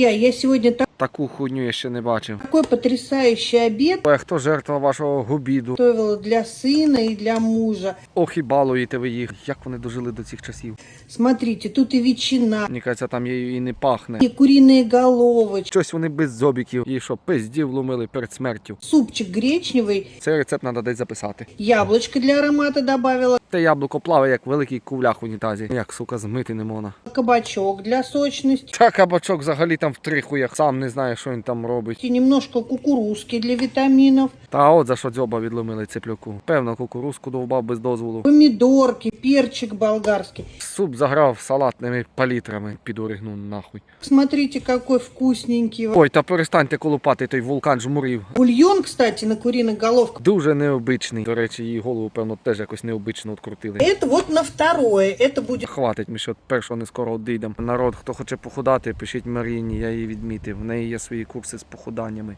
Друзья, я сегодня так- Таку хуйню я ще не бачив. такой потрясающий обед Ой, хто жертва вашого губіду? готовила для сына и для мужа. Ох і балуєте ви їх. Як вони дожили до цих часів? Смотрите, тут и ветчина, Мені кажеться, там її і не пахне. и куриные головочки, Щось вони без зобіків. І що, пиздів ломили перед смертю. супчик гречневый, Цей рецепт треба десь записати. яблочко для аромата добавила, Те яблуко плаває, як великий кувлях в унітазі. Як, сука, змити не можна. кабачок для сочности, Та кабачок взагалі там в трихуях. Сам не знає, що він там робить. и немножко кукурузки для витаминов, Та от за що дзьоба відломили цеплюку. Певно, кукурузку довбав без дозволу. помидорки, перчик болгарский. Суп заграв салатними палітрами. Піду нахуй. Смотрите, какой вкусненький. Ой, та перестаньте колупати той вулкан жмурів. Бульон, кстати, на куриных головках. Дуже необичний. До речі, її голову, певно, теж якось необично открутили. Это вот на второе. Это будет Хватить, ми ще от першого не скоро одійдемо. Народ, хто хоче похудати, пишіть Маріні, я її відмітив. В неї є свої курси з похуданнями.